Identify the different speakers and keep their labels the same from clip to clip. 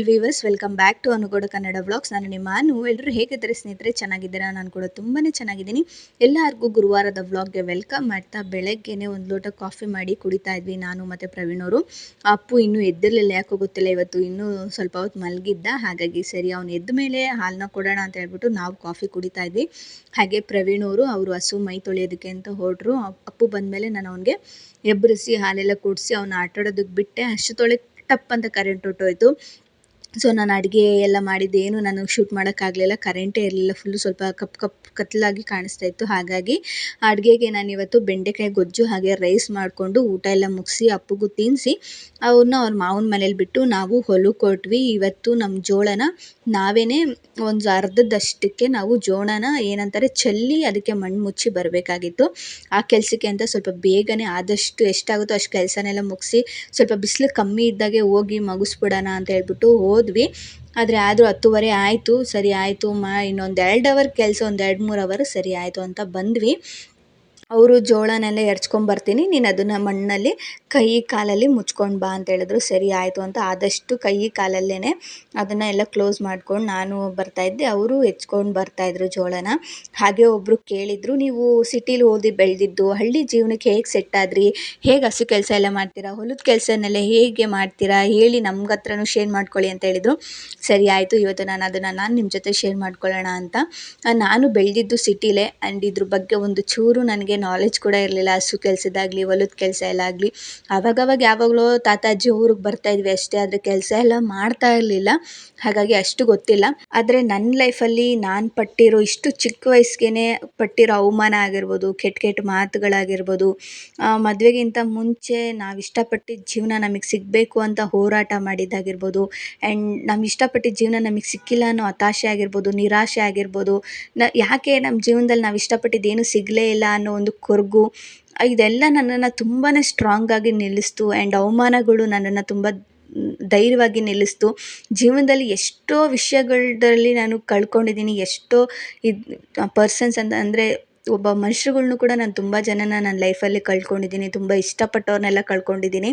Speaker 1: Beautiful viewers welcome back to Anugoda Kannada blogs ನಾನು ನಿಮ್ಮ ಅನು ಎಲ್ಲರೂ ಹೇಗಿದ್ದಾರೆ ಸ್ನೇಹಿತರೆ? ಚೆನ್ನಾಗಿದ್ದೀರಾ? ನಾನು ಕೂಡ ತುಂಬಾ ಚೆನ್ನಾಗಿದ್ದೀನಿ. ಎಲ್ಲರಿಗೂ ಗುರುವಾರದ ವ್ಲಾಗ್ಗೆ ವೆಲ್ಕಮ್ ಮಾಡ್ತಾ ಬೆಳಗ್ಗೆನೆ ಒಂದು ಲೋಟ ಕಾಫಿ ಮಾಡಿ ಕುಡಿತಾ ಇದ್ವಿ ನಾನು ಮತ್ತು ಪ್ರವೀಣ್ ಅವರು. ಅಪ್ಪು ಇನ್ನೂ ಎದ್ದಿರಲಿಲ್ಲ, ಯಾಕೋ ಗೊತ್ತಿಲ್ಲ. ಇವತ್ತು ಇನ್ನೂ ಸ್ವಲ್ಪ ಹೊತ್ತು ಮಲಗಿದ್ದ. ಹಾಗಾಗಿ ಸರಿ, ಅವ್ನು ಎದ್ದ ಮೇಲೆ ಹಾಲನ್ನ ಕೊಡೋಣ ಅಂತ ಹೇಳ್ಬಿಟ್ಟು ನಾವು ಕಾಫಿ ಕುಡಿತಾ ಇದ್ವಿ. ಹಾಗೆ ಪ್ರವೀಣ್ ಅವರು ಅವರು ಹಸು ಮೈ ತೊಳೆಯೋದಕ್ಕೆ ಅಂತ ಹೊರಟ್ರು. ಅಪ್ಪು ಬಂದಮೇಲೆ ನಾನು ಅವನಿಗೆ ಎಬ್ಬರಿಸಿ ಹಾಲೆಲ್ಲ ಕುಡಿಸಿ ಅವ್ನ ಆಟಾಡೋದಕ್ಕೆ ಬಿಟ್ಟೆ. ಅಷ್ಟೊತ್ತೊಳಗೆ ಟಪ್ ಅಂತ ಕರೆಂಟ್ ಹೊರ್ಟೋಯ್ತು ಸೊ ನಾನು ಅಡುಗೆ ಎಲ್ಲ ಮಾಡಿದ್ದು ಏನು ನಾನು ಶೂಟ್ ಮಾಡೋಕ್ಕಾಗಲಿಲ್ಲ. ಕರೆಂಟೇ ಇರಲಿಲ್ಲ ಫುಲ್ಲು ಸ್ವಲ್ಪ ಕಪ್ ಕಪ್ ಕತ್ತಲಾಗಿ ಕಾಣಿಸ್ತಾ ಇತ್ತು. ಹಾಗಾಗಿ ಅಡುಗೆಗೆ ನಾನು ಇವತ್ತು ಬೆಂಡೆಕಾಯಿ ಗೊಜ್ಜು ಹಾಗೆ ರೈಸ್ ಮಾಡಿಕೊಂಡು ಊಟ ಎಲ್ಲ ಮುಗಿಸಿ, ಅಪ್ಪಗೂ ತಿನ್ನಿಸಿ ಅವ್ರನ್ನ ಅವ್ರ ಮಾವನ ಮನೇಲಿ ಬಿಟ್ಟು ನಾವು ಹೊಲಕ್ಕೆ ಕೊಟ್ವಿ. ಇವತ್ತು ನಮ್ಮ ಜೋಳನ ನಾವೇ ಒಂದು ಅರ್ಧದಷ್ಟಕ್ಕೆ ನಾವು ಜೋಳನ ಏನಂತಾರೆ, ಚೆಲ್ಲಿ ಅದಕ್ಕೆ ಮಣ್ಣು ಮುಚ್ಚಿ ಬರಬೇಕಾಗಿತ್ತು. ಆ ಕೆಲಸಕ್ಕೆ ಅಂತ ಸ್ವಲ್ಪ ಬೇಗನೆ ಆದಷ್ಟು ಎಷ್ಟಾಗುತ್ತೋ ಅಷ್ಟು ಕೆಲಸನೆಲ್ಲ ಮುಗಿಸಿ, ಸ್ವಲ್ಪ ಬಿಸಿಲು ಕಮ್ಮಿ ಇದ್ದಾಗೆ ಹೋಗಿ ಮುಗಿಸ್ಬಿಡೋಣ ಅಂತ ಹೇಳ್ಬಿಟ್ಟು ಹೋದ್ವಿ. ಆದರೆ ಆದರೂ ಹತ್ತುವರೆ ಆಯಿತು, ಸರಿ ಆಯಿತು, ಮಾ, ಇನ್ನೊಂದು ಎರಡು ಅವರ್ ಕೆಲಸ, ಒಂದು ಎರಡು ಮೂರು ಅವರ್ ಸರಿ ಆಯಿತು ಅಂತ ಬಂದ್ವಿ. ಅವರು ಜೋಳನೆಲ್ಲ ಎರ್ಚ್ಕೊಂಬರ್ತೀನಿ ನೀನು ಅದನ್ನು ಮಣ್ಣಲ್ಲಿ ಕೈ ಕಾಲಲ್ಲಿ ಮುಚ್ಕೊಂಡು ಬಾ ಅಂತ ಹೇಳಿದ್ರು. ಸರಿ ಆಯಿತು ಅಂತ ಆದಷ್ಟು ಕೈ ಕಾಲಲ್ಲೇ ಅದನ್ನು ಎಲ್ಲ ಕ್ಲೋಸ್ ಮಾಡ್ಕೊಂಡು ನಾನು ಬರ್ತಾಯಿದ್ದೆ ಅವರು ಹೆಚ್ಕೊಂಡು ಬರ್ತಾಯಿದ್ರು ಜೋಳನ. ಹಾಗೆ ಒಬ್ಬರು ಕೇಳಿದರು, ನೀವು ಸಿಟೀಲಿ ಓದಿ ಬೆಳೆದಿದ್ದು, ಹಳ್ಳಿ ಜೀವನಕ್ಕೆ ಹೇಗೆ ಸೆಟ್ ಆದ್ರಿ? ಹೇಗೆ ಹಸು ಕೆಲಸ ಎಲ್ಲ ಮಾಡ್ತೀರಾ? ಹೊಲದ ಕೆಲಸನೆಲ್ಲ ಹೇಗೆ ಮಾಡ್ತೀರಾ? ಹೇಳಿ ನಮ್ಗೆ ಹತ್ರನೂ ಶೇರ್ ಮಾಡ್ಕೊಳ್ಳಿ ಅಂತ ಹೇಳಿದರು. ಸರಿ ಆಯಿತು, ಇವತ್ತು ನಾನು ಅದನ್ನು ನಾನು ನಿಮ್ಮ ಜೊತೆ ಶೇರ್ ಮಾಡ್ಕೊಳ್ಳೋಣ ಅಂತ. ನಾನು ಬೆಳೆದಿದ್ದು ಸಿಟಿಲೇ ಆ್ಯಂಡ್ ಇದ್ರ ಬಗ್ಗೆ ಒಂದು ಚೂರು ನನಗೆ ನಾಲೆಜ್ ಕೂಡ ಇರಲಿಲ್ಲ, ಹಸು ಕೆಲಸದಾಗಲಿ, ಹೊಲದ ಕೆಲಸ ಎಲ್ಲ ಆಗಲಿ. ಆವಾಗವಾಗ ಯಾವಾಗಲೋ ತಾತಾಜಿ ಊರಿಗೆ ಬರ್ತಾ ಇದ್ವಿ ಅಷ್ಟೇ, ಆದರೆ ಕೆಲಸ ಎಲ್ಲ ಮಾಡ್ತಾ ಇರಲಿಲ್ಲ. ಹಾಗಾಗಿ ಅಷ್ಟು ಗೊತ್ತಿಲ್ಲ. ಆದರೆ ನನ್ನ ಲೈಫಲ್ಲಿ ನಾನು ಪಟ್ಟಿರೋ ಇಷ್ಟು ಚಿಕ್ಕ ವಯಸ್ಸಿಗೆ ಪಟ್ಟಿರೋ ಅವಮಾನ ಆಗಿರ್ಬೋದು, ಕೆಟ್ಟ ಕೆಟ್ಟ ಮಾತುಗಳಾಗಿರ್ಬೋದು ಮದುವೆಗಿಂತ ಮುಂಚೆ ನಾವು ಇಷ್ಟಪಟ್ಟಿದ್ದ ಜೀವನ ನಮಗೆ ಸಿಗಬೇಕು ಅಂತ ಹೋರಾಟ ಮಾಡಿದ್ದಾಗಿರ್ಬೋದು ಆ್ಯಂಡ್ ನಮ್ಮ ಇಷ್ಟಪಟ್ಟಿದ್ದ ಜೀವನ ನಮಗೆ ಸಿಕ್ಕಿಲ್ಲ ಅನ್ನೋ ಹತಾಶೆ ಆಗಿರ್ಬೋದು, ನಿರಾಶೆ ಆಗಿರ್ಬೋದು, ನ, ಯಾಕೆ ನಮ್ಮ ಜೀವನದಲ್ಲಿ ನಾವು ಇಷ್ಟಪಟ್ಟಿದ್ದು ಏನೂ ಸಿಗಲೇ ಇಲ್ಲ ಅನ್ನೋ ಒಂದು ಕೊರಗು, ಇದೆಲ್ಲ ನನ್ನನ್ನು ತುಂಬಾ ಸ್ಟ್ರಾಂಗಾಗಿ ನಿಲ್ಲಿಸ್ತು ಆ್ಯಂಡ್ ಅವಮಾನಗಳು ನನ್ನನ್ನು ತುಂಬ ಧೈರ್ಯವಾಗಿ ನಿಲ್ಲಿಸ್ತು. ಜೀವನದಲ್ಲಿ ಎಷ್ಟೋ ವಿಷಯಗಳಲ್ಲಿ ನಾನು ಕಳ್ಕೊಂಡಿದ್ದೀನಿ, ಎಷ್ಟೋ ಇದು ಪರ್ಸನ್ಸ್ ಅಂತ ಅಂದರೆ ಒಬ್ಬ ಮನುಷ್ಯರುಗಳ್ನು ಕೂಡ ನಾನು ತುಂಬ ಜನನ ನನ್ನ ಲೈಫಲ್ಲಿ ಕಳ್ಕೊಂಡಿದ್ದೀನಿ, ತುಂಬ ಇಷ್ಟಪಟ್ಟವ್ರನ್ನೆಲ್ಲ ಕಳ್ಕೊಂಡಿದ್ದೀನಿ.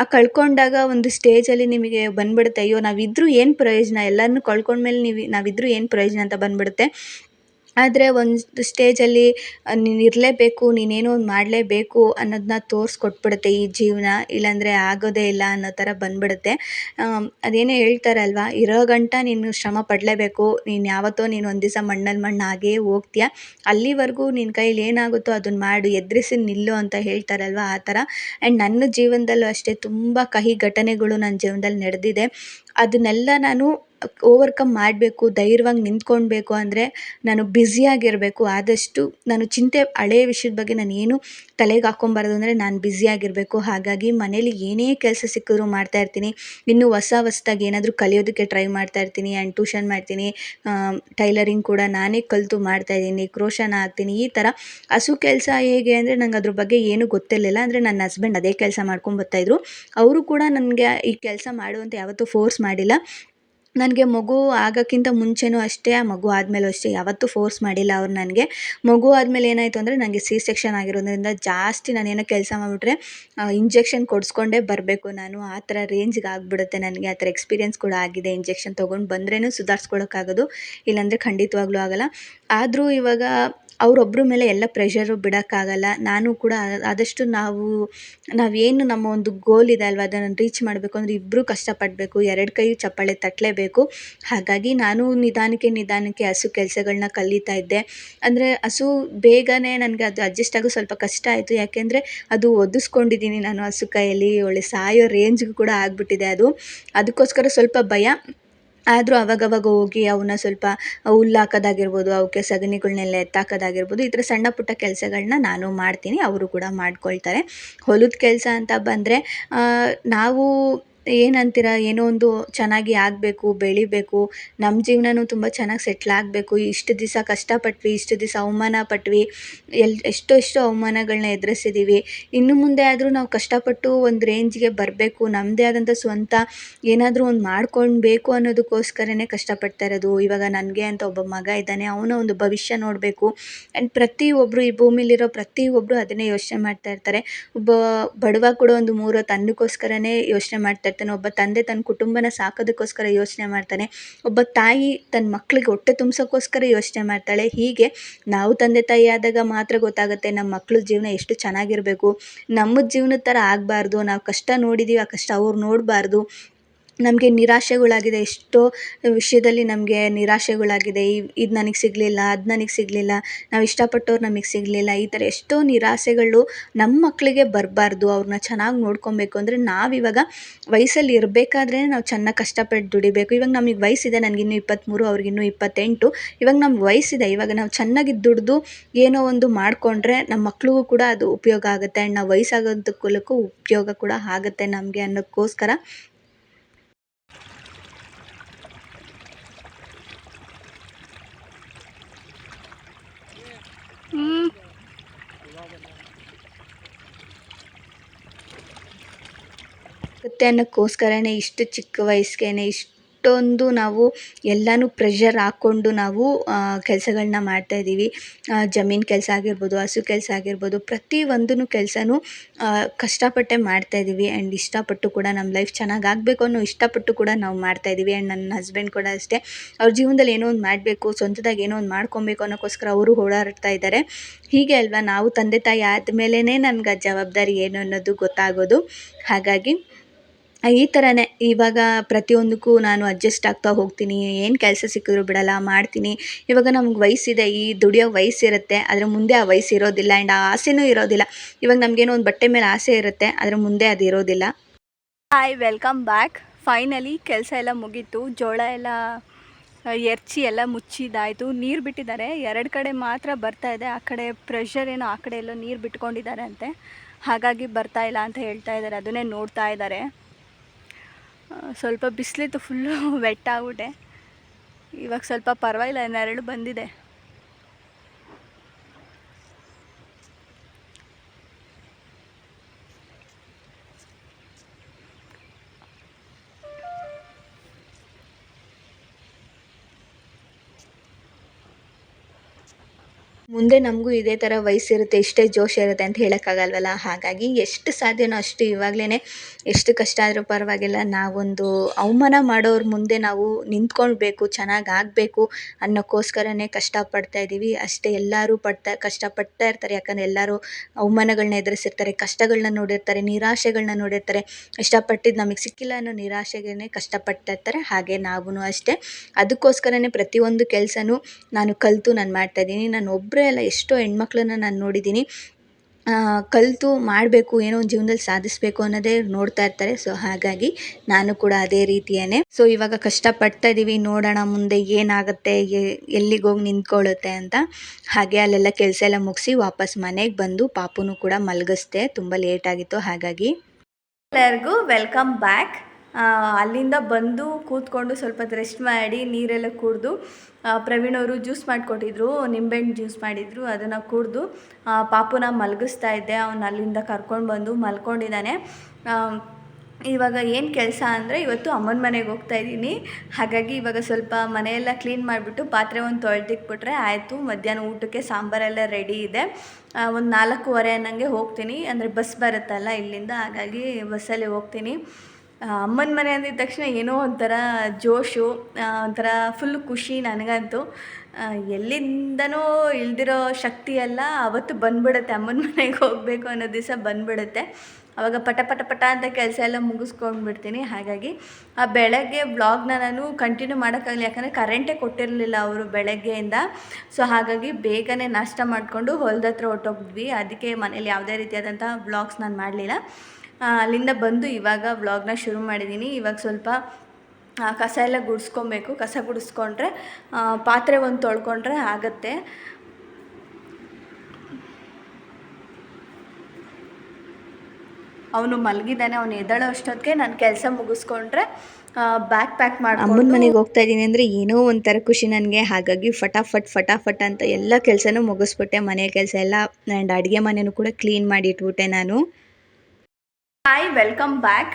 Speaker 1: ಆ ಕಳ್ಕೊಂಡಾಗ ಒಂದು ಸ್ಟೇಜಲ್ಲಿ ನಿಮಗೆ ಬಂದ್ಬಿಡುತ್ತೆ, ಅಯ್ಯೋ, ನಾವಿದ್ರೂ ಏನು ಪ್ರಯೋಜನ? ಎಲ್ಲರನ್ನೂ ಕಳ್ಕೊಂಡ್ಮೇಲೆ ನೀವು, ನಾವಿದ್ರೂ ಏನು ಪ್ರಯೋಜನ ಅಂತ ಬಂದ್ಬಿಡುತ್ತೆ. ಆದರೆ ಒಂದು ಸ್ಟೇಜಲ್ಲಿ ನೀನು ಇರಲೇಬೇಕು, ನೀನೇನೋ ಒಂದು ಮಾಡಲೇಬೇಕು ಅನ್ನೋದನ್ನ ತೋರಿಸ್ಕೊಟ್ಬಿಡುತ್ತೆ ಈ ಜೀವನ. ಇಲ್ಲಾಂದರೆ ಆಗೋದೇ ಇಲ್ಲ ಅನ್ನೋ ಥರ ಬಂದ್ಬಿಡುತ್ತೆ. ಅದೇನೋ ಹೇಳ್ತಾರಲ್ವ, ಇರೋ ಗಂಟ ನೀನು ಶ್ರಮ ಪಡಲೇಬೇಕು. ನೀನು ಯಾವತ್ತೋ ನೀನು ಒಂದು ದಿವಸ ಮಣ್ಣಲ್ಲಿ ಮಣ್ಣು ಆಗೇ ಹೋಗ್ತೀಯ. ಅಲ್ಲಿವರೆಗೂ ನಿನ್ನ ಕೈಲಿ ಏನಾಗುತ್ತೋ ಅದನ್ನು ಮಾಡು, ಎದುರಿಸಿ ನಿಲ್ಲು ಅಂತ ಹೇಳ್ತಾರಲ್ವ ಆ ಥರ ಆ್ಯಂಡ್ ನನ್ನ ಜೀವನದಲ್ಲೂ ಅಷ್ಟೇ, ತುಂಬ ಕಹಿ ಘಟನೆಗಳು ನನ್ನ ಜೀವನದಲ್ಲಿ ನಡೆದಿದೆ. ಅದನ್ನೆಲ್ಲ ನಾನು ಓವರ್ಕಮ್ ಮಾಡಬೇಕು, ಧೈರ್ಯವಾಗಿ ನಿಂತ್ಕೊಳ್ಬೇಕು ಅಂದರೆ ನಾನು ಬ್ಯುಸಿಯಾಗಿರಬೇಕು ಆದಷ್ಟು ನಾನು ಚಿಂತೆ ಹಳೆಯ ವಿಷಯದ ಬಗ್ಗೆ ನಾನು ಏನು ತಲೆಗೆ ಹಾಕ್ಕೊಂಬಾರ್ದು ಅಂದರೆ ನಾನು ಬ್ಯುಸಿಯಾಗಿರಬೇಕು ಹಾಗಾಗಿ ಮನೇಲಿ ಏನೇ ಕೆಲಸ ಸಿಕ್ಕಿದ್ರು ಮಾಡ್ತಾಯಿರ್ತೀನಿ ಇನ್ನೂ ಹೊಸ ಹೊಸ್ದಾಗಿ ಏನಾದರೂ ಕಲಿಯೋದಕ್ಕೆ ಟ್ರೈ ಮಾಡ್ತಾಯಿರ್ತೀನಿ ಆ್ಯಂಡ್ ಟ್ಯೂಷನ್ ಮಾಡ್ತೀನಿ. ಟೈಲರಿಂಗ್ ಕೂಡ ನಾನೇ ಕಲಿತು ಮಾಡ್ತಾಯಿದ್ದೀನಿ ಕ್ರೋಷನ ಹಾಕ್ತೀನಿ. ಈ ಥರ ಹಸು ಕೆಲಸ ಹೇಗೆ ಅಂದರೆ ನಂಗೆ ಅದ್ರ ಬಗ್ಗೆ ಏನೂ ಗೊತ್ತಿರಲಿಲ್ಲ. ಅಂದರೆ ನನ್ನ ಹಸ್ಬೆಂಡ್ ಅದೇ ಕೆಲಸ ಮಾಡ್ಕೊಂಡು ಬರ್ತಾಯಿದ್ರು ಅವರು ಕೂಡ ನನಗೆ ಈ ಕೆಲಸ ಮಾಡು ಯಾವತ್ತೂ ಫೋರ್ಸ್ ಮಾಡಿಲ್ಲ. ನನಗೆ ಮಗು ಆಗೋಕ್ಕಿಂತ ಮುಂಚೆಯೂ ಅಷ್ಟೇ ಮಗು ಆದಮೇಲೂ ಅಷ್ಟೇ. ಯಾವತ್ತೂ ಫೋರ್ಸ್ ಮಾಡಿಲ್ಲ ಅವ್ರು ನನಗೆ. ಮಗು ಆದಮೇಲೆ ಏನಾಯಿತು ಅಂದರೆ ನನಗೆ ಸಿ ಸೆಕ್ಷನ್ ಆಗಿರೋದ್ರಿಂದ ಜಾಸ್ತಿ ನಾನು ಏನೋ ಕೆಲಸ ಮಾಡಿಬಿಟ್ರೆ ಇಂಜೆಕ್ಷನ್ ಕೊಡಿಸ್ಕೊಂಡೇ ಬರಬೇಕು ನಾನು. ಆ ಥರ ರೇಂಜ್ಗೆ ಆಗಿಬಿಡುತ್ತೆ ನನಗೆ. ಆ ಥರ ಎಕ್ಸ್ಪೀರಿಯೆನ್ಸ್ ಕೂಡ ಆಗಿದೆ. ಇಂಜೆಕ್ಷನ್ ತೊಗೊಂಡು ಬಂದ್ರೇ ಸುಧಾರಿಸ್ಕೊಳ್ಳೋಕ್ಕಾಗೋದು ಇಲ್ಲಾಂದರೆ ಖಂಡಿತವಾಗ್ಲೂ ಆಗೋಲ್ಲ. ಆದರೂ ಇವಾಗ ಅವರೊಬ್ಬರ ಮೇಲೆ ಎಲ್ಲ ಪ್ರೆಷರು ಬಿಡೋಕ್ಕಾಗಲ್ಲ. ನಾನು ಕೂಡ ಆದಷ್ಟು ನಾವು, ನಾವೇನು ನಮ್ಮ ಒಂದು ಗೋಲ್ ಇದೆ ಅಲ್ವ, ಅದನ್ನು ರೀಚ್ ಮಾಡಬೇಕು ಅಂದರೆ ಇಬ್ಬರೂ ಕಷ್ಟಪಡಬೇಕು, ಎರಡು ಕೈ ಚಪ್ಪಾಳೆ ತಟ್ಟಲೇಬೇಕು ಹಾಗಾಗಿ ನಾನು ನಿಧಾನಕ್ಕೆ ನಿಧಾನಕ್ಕೆ ಹಸು ಕೆಲಸಗಳ್ನ ಕಲಿತಾ ಇದ್ದೆ. ಅಂದರೆ ಹಸು ಬೇಗನೆ ನನಗೆ ಅದು ಅಡ್ಜಸ್ಟ್ ಆಗೋ ಸ್ವಲ್ಪ ಕಷ್ಟ ಆಯಿತು. ಯಾಕೆಂದರೆ ಅದು ಒದಿಸ್ಕೊಂಡಿದ್ದೀನಿ ನಾನು ಹಸು ಕೈಯಲ್ಲಿ. ಒಳ್ಳೆ ಸಾಯೋ ರೇಂಜ್ಗೂ ಕೂಡ ಆಗಿಬಿಟ್ಟಿದೆ ಅದು. ಅದಕ್ಕೋಸ್ಕರ ಸ್ವಲ್ಪ ಭಯ. ಆದರೂ ಅವಾಗವಾಗ ಹೋಗಿ ಅವನ್ನ ಸ್ವಲ್ಪ ಹುಲ್ಲು ಹಾಕೋದಾಗಿರ್ಬೋದು ಅವಕ್ಕೆ ಸಗಣಿಗಳ್ನೆಲ್ಲ ಎತ್ತಾಕೋದಾಗಿರ್ಬೋದು, ಈ ಥರ ಸಣ್ಣ ಪುಟ್ಟ ಕೆಲಸಗಳನ್ನ ನಾನು ಮಾಡ್ತೀನಿ, ಅವರು ಕೂಡ ಮಾಡ್ಕೊಳ್ತಾರೆ. ಹೊಲದ ಕೆಲಸ ಅಂತ ಬಂದರೆ ನಾವು ಏನಂತೀರ? ಏನೋ ಒಂದು ಚೆನ್ನಾಗಿ ಆಗಬೇಕು, ಬೆಳಿಬೇಕು. ನಮ್ಮ ಜೀವನನೂ ತುಂಬ ಚೆನ್ನಾಗಿ ಸೆಟ್ಲ್ ಆಗಬೇಕು. ಇಷ್ಟು ದಿವಸ ಕಷ್ಟಪಟ್ವಿ, ಇಷ್ಟು ದಿವಸ ಅವಮಾನ ಪಟ್ವಿ ಎಲ್ಲಿ ಎಷ್ಟೆಷ್ಟೋ ಎಷ್ಟೋ ಅವಮಾನಗಳನ್ನ ಎದುರಿಸಿದ್ದೀವಿ ಇನ್ನು ಮುಂದೆ ಆದರೂ ನಾವು ಕಷ್ಟಪಟ್ಟು ಒಂದು ರೇಂಜ್ಗೆ ಬರಬೇಕು ನಮ್ಮದೇ ಆದಂಥ ಸ್ವಂತ ಏನಾದರೂ ಒಂದು ಮಾಡ್ಕೊಳ್ಬೇಕು ಅನ್ನೋದಕ್ಕೋಸ್ಕರನೇ ಕಷ್ಟಪಡ್ತಾ ಇರೋದು. ಇವಾಗ ನನಗೆ ಅಂತ ಒಬ್ಬ ಮಗ ಇದ್ದಾನೆ, ಅವನ ಒಂದು ಭವಿಷ್ಯ ನೋಡಬೇಕು. ಆ್ಯಂಡ್ ಪ್ರತಿಯೊಬ್ಬರು ಈ ಭೂಮಿಲಿರೋ ಪ್ರತಿಯೊಬ್ಬರು ಅದನ್ನೇ ಯೋಚನೆ ಮಾಡ್ತಾ ಇರ್ತಾರೆ. ಒಬ್ಬ ಬಡವ ಕೂಡ ಒಂದು ಮೂರು ಹೊತ್ತು ಅನ್ನಕ್ಕೋಸ್ಕರನೇ ಯೋಚನೆ ಮಾಡ್ತಾ ಇರ್ತಾನೆ, ಒಬ್ಬ ತಂದೆ ತನ್ನ ಕುಟುಂಬನ ಸಾಕೋದಕ್ಕೋಸ್ಕರ ಯೋಚನೆ ಮಾಡ್ತಾನೆ, ಒಬ್ಬ ತಾಯಿ ತನ್ನ ಮಕ್ಳಿಗೆ ಹೊಟ್ಟೆ ತುಂಬಿಸೋಕ್ಕೋಸ್ಕರ ಯೋಚನೆ ಮಾಡ್ತಾಳೆ. ಹೀಗೆ ನಾವು ತಂದೆ ತಾಯಿ ಆದಾಗ ಮಾತ್ರ ಗೊತ್ತಾಗುತ್ತೆ ನಮ್ಮ ಮಕ್ಳ ಜೀವನ ಎಷ್ಟು ಚೆನ್ನಾಗಿರಬೇಕು. ನಮ್ಮ ಜೀವನದ ಥರ ಆಗಬಾರ್ದು. ನಾವು ಕಷ್ಟ ನೋಡಿದ್ದೀವಿ ಆ ಕಷ್ಟ ಅವ್ರು ನೋಡಬಾರ್ದು. ನಮಗೆ ನಿರಾಶೆಗಳಾಗಿದೆ. ಎಷ್ಟೋ ವಿಷಯದಲ್ಲಿ ನಮಗೆ ನಿರಾಶೆಗಳಾಗಿದೆ. ಇದು ನನಗೆ ಸಿಗಲಿಲ್ಲ, ಅದು ನನಗೆ ಸಿಗಲಿಲ್ಲ, ನಾವು ಇಷ್ಟಪಟ್ಟವ್ರು ನಮಗೆ ಸಿಗಲಿಲ್ಲ. ಈ ಥರ ಎಷ್ಟೋ ನಿರಾಸೆಗಳು ನಮ್ಮ ಮಕ್ಕಳಿಗೆ ಬರಬಾರ್ದು. ಅವ್ರನ್ನ ಚೆನ್ನಾಗಿ ನೋಡ್ಕೊಬೇಕು. ಅಂದರೆ ನಾವಿವಾಗ ವಯಸ್ಸಲ್ಲಿ ಇರಬೇಕಾದ್ರೆ ನಾವು ಚೆನ್ನಾಗಿ ಕಷ್ಟಪಟ್ಟು ದುಡಿಬೇಕು. ಇವಾಗ ನಮಗೆ ವಯಸ್ಸಿದೆ ನನಗಿನ್ನೂ ಇಪ್ಪತ್ತ್ಮೂರು ಅವ್ರಿಗಿನ್ನೂ ಇಪ್ಪತ್ತೆಂಟು. ಇವಾಗ ನಮ್ಗೆ ವಯಸ್ಸಿದೆ. ಇವಾಗ ನಾವು ಚೆನ್ನಾಗಿ ದುಡಿದು ಏನೋ ಒಂದು ಮಾಡಿಕೊಂಡ್ರೆ ನಮ್ಮ ಮಕ್ಳಿಗೂ ಕೂಡ ಅದು ಉಪಯೋಗ ಆಗುತ್ತೆ. ಆ್ಯಂಡ್ ನಾವು ವಯಸ್ಸಾಗೋದಕ್ಕೂ ಉಪಯೋಗ ಕೂಡ ಆಗುತ್ತೆ ನಮಗೆ ಅನ್ನೋಕ್ಕೋಸ್ಕರ. ಆಗುತ್ತೆ ಅನ್ನೋಕ್ಕೋಸ್ಕರನೇ ಇಷ್ಟು ಚಿಕ್ಕ ವಯಸ್ಸಿಗೇನೆ ಇಷ್ಟೊಂದು ನಾವು ಎಲ್ಲನೂ ಪ್ರೆಷರ್ ಹಾಕ್ಕೊಂಡು ನಾವು ಕೆಲಸಗಳ್ನ ಮಾಡ್ತಾಯಿದ್ದೀವಿ ಜಮೀನು ಕೆಲಸ ಆಗಿರ್ಬೋದು, ಹಸು ಕೆಲಸ ಆಗಿರ್ಬೋದು, ಪ್ರತಿ ಒಂದೂ ಕೆಲಸನೂ ಕಷ್ಟಪಟ್ಟೇ ಮಾಡ್ತಾಯಿದ್ದೀವಿ ಆ್ಯಂಡ್ ಇಷ್ಟಪಟ್ಟು ಕೂಡ ನಮ್ಮ ಲೈಫ್ ಚೆನ್ನಾಗಿ ಆಗಬೇಕು ಅನ್ನೋ ಇಷ್ಟಪಟ್ಟು ಕೂಡ ನಾವು ಮಾಡ್ತಾಯಿದ್ದೀವಿ ಆ್ಯಂಡ್ ನನ್ನ ಹಸ್ಬೆಂಡ್ ಕೂಡ ಅಷ್ಟೇ. ಅವ್ರ ಜೀವನದಲ್ಲಿ ಏನೋ ಒಂದು ಮಾಡಬೇಕು, ಸ್ವಂತದಾಗ ಏನೋ ಒಂದು ಮಾಡ್ಕೊಬೇಕು ಅನ್ನೋಕ್ಕೋಸ್ಕರ ಅವರು ಓಡಾಡ್ತಾ ಇದ್ದಾರೆ. ಹೀಗೆ ಅಲ್ವಾ? ನಾವು ತಂದೆ ತಾಯಿ ಆದಮೇಲೇ ನಮ್ಗೆ ಆ ಜವಾಬ್ದಾರಿ ಏನು ಅನ್ನೋದು ಗೊತ್ತಾಗೋದು. ಹಾಗಾಗಿ ಈ ಥರನೇ ಇವಾಗ ಪ್ರತಿಯೊಂದಕ್ಕೂ ನಾನು ಅಡ್ಜಸ್ಟ್ ಆಗ್ತಾ ಹೋಗ್ತೀನಿ. ಏನು ಕೆಲಸ ಸಿಕ್ಕಿದ್ರು ಬಿಡಲ್ಲ, ಮಾಡ್ತೀನಿ. ಇವಾಗ ನಮ್ಗೆ ವಯಸ್ಸಿದೆ, ಈ ದುಡಿಯೋ ವಯಸ್ಸಿರುತ್ತೆ. ಆದರೆ ಮುಂದೆ ಆ ವಯಸ್ಸು ಇರೋದಿಲ್ಲ ಆ್ಯಂಡ್ ಆ ಆಸೆನೂ ಇರೋದಿಲ್ಲ. ಇವಾಗ ನಮಗೇನೋ ಒಂದು ಬಟ್ಟೆ ಮೇಲೆ ಆಸೆ ಇರುತ್ತೆ ಆದರೆ ಮುಂದೆ ಅದು ಇರೋದಿಲ್ಲ. ಹಾಯ್ ವೆಲ್ಕಮ್ ಬ್ಯಾಕ್ ಫೈನಲಿ ಕೆಲಸ ಎಲ್ಲ ಮುಗೀತು. ಜೋಳ ಎಲ್ಲ, ಎರ್ಚಿ ಎಲ್ಲ ಮುಚ್ಚಿದಾಯಿತು. ನೀರು ಬಿಟ್ಟಿದ್ದಾರೆ. ಎರಡು ಕಡೆ ಮಾತ್ರ ಬರ್ತಾ ಇದೆ. ಆ ಕಡೆ ಪ್ರೆಷರ್ ಏನೋ ಆ ಕಡೆ ಎಲ್ಲೋ ನೀರು ಬಿಟ್ಕೊಂಡಿದ್ದಾರೆ ಅಂತೆ ಹಾಗಾಗಿ ಬರ್ತಾ ಇಲ್ಲ ಅಂತ ಹೇಳ್ತಾ ಇದ್ದಾರೆ. ಅದನ್ನೇ ನೋಡ್ತಾ ಇದ್ದಾರೆ. ಸ್ವಲ್ಪ ಬಿಸಿಲಿತ್ತು ಫುಲ್ಲು ವೆಟ್ ಆಗ್ಬಿಟ್ಟೆ. ಇವಾಗ ಸ್ವಲ್ಪ ಪರವಾಗಿಲ್ಲ ನೆರಳು ಬಂದಿದೆ. ಮುಂದೆ ನಮಗೂ ಇದೇ ಥರ ವಯಸ್ಸಿರುತ್ತೆ ಇಷ್ಟೇ ಜೋಶ್ ಇರುತ್ತೆ ಅಂತ ಹೇಳೋಕ್ಕಾಗಲ್ವಲ್ಲ? ಹಾಗಾಗಿ ಎಷ್ಟು ಸಾಧ್ಯನೋ ಅಷ್ಟು ಇವಾಗಲೇ ಎಷ್ಟು ಕಷ್ಟ ಆದರೂ ಪರವಾಗಿಲ್ಲ. ನಾವೊಂದು ಅವಮಾನ ಮಾಡೋರ ಮುಂದೆ ನಾವು ನಿಂತ್ಕೊಳ್ಬೇಕು, ಚೆನ್ನಾಗಿ ಆಗಬೇಕು ಅನ್ನೋಕ್ಕೋಸ್ಕರನೇ ಕಷ್ಟಪಡ್ತಾ ಇದ್ದೀವಿ. ಅಷ್ಟೇ ಎಲ್ಲರೂ ಪಡ್ತಾ, ಕಷ್ಟಪಡ್ತಾ ಇರ್ತಾರೆ. ಯಾಕಂದರೆ ಎಲ್ಲರೂ ಅವಮಾನಗಳನ್ನ ಎದುರಿಸಿರ್ತಾರೆ ಕಷ್ಟಗಳನ್ನ ನೋಡಿರ್ತಾರೆ ನಿರಾಶೆಗಳನ್ನ ನೋಡಿರ್ತಾರೆ. ಇಷ್ಟಪಟ್ಟಿದ್ದು ನಮಗೆ ಸಿಕ್ಕಿಲ್ಲ ಅನ್ನೋ ನಿರಾಶೆಗೇ ಕಷ್ಟಪಡ್ತಾ ಇರ್ತಾರೆ. ಹಾಗೆ ನಾವೂ ಅಷ್ಟೇ. ಅದಕ್ಕೋಸ್ಕರನೇ ಪ್ರತಿಯೊಂದು ಕೆಲಸನೂ ನಾನು ಕಲಿತು ನಾನು ಮಾಡ್ತಾಯಿದ್ದೀನಿ ನಾನು ಒಬ್ಬರೇ ಅಲ್ಲ ಎಷ್ಟೋ ಹೆಣ್ಮಕ್ಳನ್ನ ನಾನು ನೋಡಿದ್ದೀನಿ. ಕಲಿತು ಮಾಡಬೇಕು, ಏನೋ ಒಂದು ಜೀವನದಲ್ಲಿ ಸಾಧಿಸಬೇಕು ಅನ್ನೋದೇ ನೋಡ್ತಾ ಇರ್ತಾರೆ. ಸೊ, ಹಾಗಾಗಿ ನಾನು ಕೂಡ ಅದೇ ರೀತಿಯೇ ಸೊ, ಇವಾಗ ಕಷ್ಟಪಡ್ತಾ ಇದ್ದೀವಿ ನೋಡೋಣ ಮುಂದೆ ಏನಾಗುತ್ತೆ ಎಲ್ಲಿಗೆ ಹೋಗಿ ನಿಂತ್ಕೊಳ್ಳುತ್ತೆ ಅಂತ. ಹಾಗೆ ಅಲ್ಲೆಲ್ಲ ಕೆಲಸ ಎಲ್ಲ ಮುಗಿಸಿ ವಾಪಸ್ ಮನೆಗೆ ಬಂದು ಪಾಪುನು ಕೂಡ ಮಲಗಿಸ್ದೆ. ತುಂಬ ಲೇಟಾಗಿತ್ತು ಹಾಗಾಗಿ ಎಲ್ಲರಿಗೂ ವೆಲ್ಕಮ್ ಬ್ಯಾಕ್. ಅಲ್ಲಿಂದ ಬಂದು ಕೂತ್ಕೊಂಡು ಸ್ವಲ್ಪ ರೆಸ್ಟ್ ಮಾಡಿ ನೀರೆಲ್ಲ ಕುಡಿದು ಪ್ರವೀಣ್ ಅವರು ಜ್ಯೂಸ್ ಮಾಡಿಕೊಟ್ಟಿದ್ರು, ನಿಂಬೆಹಣ್ಣು ಜ್ಯೂಸ್ ಮಾಡಿದರು, ಅದನ್ನು ಕುಡಿದು ಪಾಪುನ ಮಲಗಿಸ್ತಾ ಇದ್ದೆ. ಅವ್ನು ಅಲ್ಲಿಂದ ಕರ್ಕೊಂಡು ಬಂದು ಮಲ್ಕೊಂಡಿದ್ದಾನೆ. ಇವಾಗ ಏನು ಕೆಲಸ ಅಂದರೆ ಇವತ್ತು ಅಮ್ಮನ ಮನೆಗೆ ಹೋಗ್ತಾ ಇದ್ದೀನಿ. ಹಾಗಾಗಿ ಇವಾಗ ಸ್ವಲ್ಪ ಮನೆಯೆಲ್ಲ ಕ್ಲೀನ್ ಮಾಡಿಬಿಟ್ಟು ಪಾತ್ರೆ ಒಂದು ತೊಳೆದಿಟ್ಬಿಟ್ರೆ ಆಯಿತು. ಮಧ್ಯಾಹ್ನ ಊಟಕ್ಕೆ ಸಾಂಬಾರೆಲ್ಲ ರೆಡಿ ಇದೆ. ಒಂದು ನಾಲ್ಕೂವರೆ ಅನ್ನಂಗೆ ಹೋಗ್ತೀನಿ. ಅಂದರೆ ಬಸ್ ಬರುತ್ತಲ್ಲ ಇಲ್ಲಿಂದ, ಹಾಗಾಗಿ ಬಸ್ಸಲ್ಲಿ ಹೋಗ್ತೀನಿ. ಅಮ್ಮನ ಮನೆ ಅಂದಿದ ತಕ್ಷಣ ಏನೋ ಒಂಥರ ಜೋಶು ಒಂಥರ ಫುಲ್ ಖುಷಿ ನನಗಂತೂ. ಎಲ್ಲಿಂದನೋ ಇಳ್ದಿರೋ ಶಕ್ತಿ ಎಲ್ಲ ಅವತ್ತು ಬಂದ್ಬಿಡುತ್ತೆ, ಅಮ್ಮನ ಮನೆಗೆ ಹೋಗಬೇಕು ಅನ್ನೋ ದಿವಸ ಬಂದ್ಬಿಡುತ್ತೆ. ಆವಾಗ ಪಟ ಪಟ ಪಟ ಅಂತ ಕೆಲಸ ಎಲ್ಲ ಮುಗಿಸ್ಕೊಂಡ್ಬಿಡ್ತೀನಿ. ಹಾಗಾಗಿ ಆ ಬೆಳಗ್ಗೆ ಬ್ಲಾಗ್ನ ನಾನು ಕಂಟಿನ್ಯೂ ಮಾಡೋಕ್ಕಾಗಲಿ ಯಾಕಂದರೆ ಕರೆಂಟೇ ಕೊಟ್ಟಿರಲಿಲ್ಲ ಅವರು ಬೆಳಗ್ಗೆಯಿಂದ. ಸೊ ಹಾಗಾಗಿ ಬೇಗನೆ ನಾಷ್ಟ ಮಾಡಿಕೊಂಡು ಹೊಲದ ಹತ್ರ ಹೊಟ್ಟೋಗಿದ್ವಿ ಅದಕ್ಕೆ ಮನೇಲಿ ಯಾವುದೇ ರೀತಿಯಾದಂಥ ಬ್ಲಾಗ್ಸ್ ನಾನು ಮಾಡಲಿಲ್ಲ. ಅಲ್ಲಿಂದ ಬಂದು ಇವಾಗ ವ್ಲಾಗ್ನ ಶುರು ಮಾಡಿದ್ದೀನಿ ಇವಾಗ ಸ್ವಲ್ಪ ಕಸ ಎಲ್ಲ ಗುಡಿಸ್ಕೊಬೇಕು. ಕಸ ಗುಡಿಸ್ಕೊಂಡ್ರೆ ಪಾತ್ರೆ ಒಂದು ತೊಳ್ಕೊಂಡ್ರೆ ಆಗುತ್ತೆ. ಅವನು ಮಲಗಿದ್ದಾನೆ, ಅವನು ಎದ್ದಾಳೋ ಅಷ್ಟೊತ್ತಿಗೆ. ನಾನು ಕೆಲಸ ಮುಗಿಸ್ಕೊಂಡ್ರೆ ಬ್ಯಾಕ್ ಪ್ಯಾಕ್ ಮಾಡಿ ಅಮ್ಮನ ಮನೆಗೆ ಹೋಗ್ತಾ ಇದ್ದೀನಿ ಅಂದರೆ ಏನೋ ಒಂಥರ ಖುಷಿ ನನಗೆ. ಹಾಗಾಗಿ ಫಟಾಫಟ್ ಫಟಾಫಟ್ ಅಂತ ಎಲ್ಲ ಕೆಲಸನೂ ಮುಗಿಸ್ಬಿಟ್ಟೆ. ಮನೆ ಕೆಲಸ ಎಲ್ಲ ಆ್ಯಂಡ್ ಅಡುಗೆ ಮನೆಯೂ ಕೂಡ ಕ್ಲೀನ್ ಮಾಡಿ ಇಟ್ಬಿಟ್ಟೆ ನಾನು. ಹಾಯ್ ವೆಲ್ಕಮ್ ಬ್ಯಾಕ್